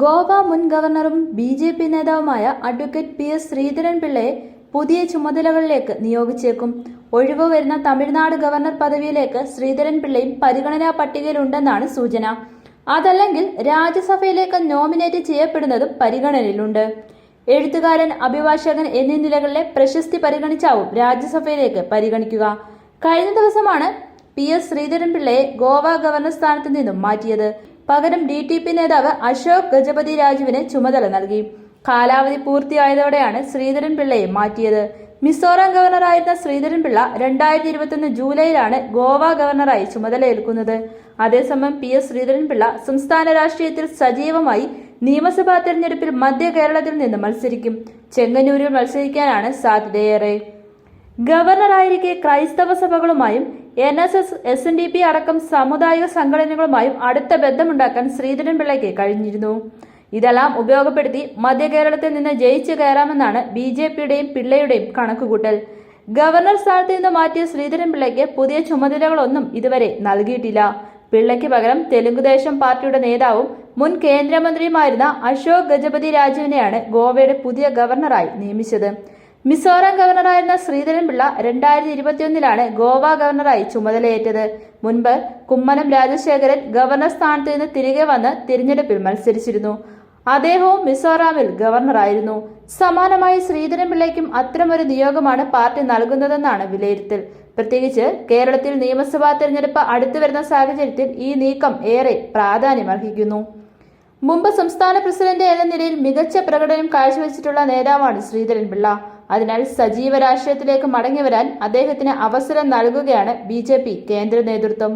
ഗോവ മുൻ ഗവർണറും B J P നേതാവുമായ അഡ്വക്കേറ്റ് പി എസ് ശ്രീധരൻ പിള്ളയെ പുതിയ ചുമതലകളിലേക്ക് നിയോഗിച്ചേക്കും. ഒഴിവ് വരുന്ന തമിഴ്നാട് ഗവർണർ പദവിയിലേക്ക് ശ്രീധരൻ പിള്ളയും പരിഗണനാ പട്ടികയിലുണ്ടെന്നാണ് സൂചന. അതല്ലെങ്കിൽ രാജ്യസഭയിലേക്ക് നോമിനേറ്റ് ചെയ്യപ്പെടുന്നതും പരിഗണനയിലുണ്ട്. എഴുത്തുകാരൻ അഭിഭാഷകൻ എന്നീ നിലകളിലെ പ്രശസ്തി പരിഗണിച്ചാവും രാജ്യസഭയിലേക്ക് പരിഗണിക്കുക. കഴിഞ്ഞ ദിവസമാണ് പി എസ് ശ്രീധരൻപിള്ളയെ ഗോവ ഗവർണർ സ്ഥാനത്ത് നിന്നും മാറ്റിയത്. പകരം ഡി ടി പി നേതാവ് അശോക് ഗജപതി രാജുവിന് ചുമതല നൽകി. കാലാവധി പൂർത്തിയായതോടെയാണ് ശ്രീധരൻപിള്ളയെ മാറ്റിയത്. മിസോറാം ഗവർണറായിരുന്ന ശ്രീധരൻപിള്ള രണ്ടായിരത്തി ഇരുപത്തൊന്ന് ജൂലൈയിലാണ് ഗോവ ഗവർണറായി ചുമതലയേൽക്കുന്നത്. അതേസമയം പി എസ് ശ്രീധരൻപിള്ള സംസ്ഥാന രാഷ്ട്രീയത്തിൽ സജീവമായി നിയമസഭാ തെരഞ്ഞെടുപ്പിൽ മധ്യ കേരളത്തിൽ നിന്ന് മത്സരിക്കും. ചെങ്ങന്നൂരിൽ മത്സരിക്കാനാണ് സാധ്യതയേറെ. ഗവർണറായിരിക്കെ ക്രൈസ്തവ സഭകളുമായും N S S S N D P അടക്കം സാമുദായിക സംഘടനകളുമായും അടുത്ത ബന്ധമുണ്ടാക്കാൻ ശ്രീധരൻപിള്ളയ്ക്ക് കഴിഞ്ഞിരുന്നു. ഇതെല്ലാം ഉപയോഗപ്പെടുത്തി മധ്യകേരളത്തിൽ നിന്ന് ജയിച്ചു കയറാമെന്നാണ് ബി ജെ പിയുടെയും പിള്ളയുടെയും കണക്കുകൂട്ടൽ. ഗവർണർ സ്ഥാനത്ത് നിന്ന് മാറ്റിയ ശ്രീധരൻപിള്ളയ്ക്ക് പുതിയ ചുമതലകളൊന്നും ഇതുവരെ നൽകിയിട്ടില്ല. പിള്ളയ്ക്ക് പകരം തെലുങ്കുദേശം പാർട്ടിയുടെ നേതാവും മുൻ കേന്ദ്രമന്ത്രിയുമായിരുന്ന അശോക് ഗജപതി രാജുവിനെയാണ് ഗോവയുടെ പുതിയ ഗവർണറായി നിയമിച്ചത്. മിസോറാം ഗവർണറായിരുന്ന ശ്രീധരൻപിള്ള രണ്ടായിരത്തി ഇരുപത്തിയൊന്നിലാണ് ഗോവ ഗവർണറായി ചുമതലയേറ്റത്. മുൻപ് കുമ്മനം രാജശേഖരൻ ഗവർണർ സ്ഥാനത്ത് നിന്ന് തിരികെ വന്ന് തിരഞ്ഞെടുപ്പിൽ മത്സരിച്ചിരുന്നു. അദ്ദേഹവും മിസോറാമിൽ ഗവർണറായിരുന്നു. സമാനമായി ശ്രീധരൻപിള്ളയ്ക്കും അത്തരമൊരു നിയോഗമാണ് പാർട്ടി നൽകുന്നതെന്നാണ് വിലയിരുത്തൽ. പ്രത്യേകിച്ച് കേരളത്തിൽ നിയമസഭാ തെരഞ്ഞെടുപ്പ് അടുത്തു വരുന്ന സാഹചര്യത്തിൽ ഈ നീക്കം ഏറെ പ്രാധാന്യമർഹിക്കുന്നു. മുമ്പ് സംസ്ഥാന പ്രസിഡന്റ് എന്ന നിലയിൽ മികച്ച പ്രകടനം കാഴ്ചവെച്ചിട്ടുള്ള നേതാവാണ് ശ്രീധരൻ പിള്ള അതിനാൽ സജീവ രാഷ്ട്രീയത്തിലേക്ക് മടങ്ങിവരാൻ അദ്ദേഹത്തിന് അവസരം നൽകുകയാണ് ബി കേന്ദ്ര നേതൃത്വം.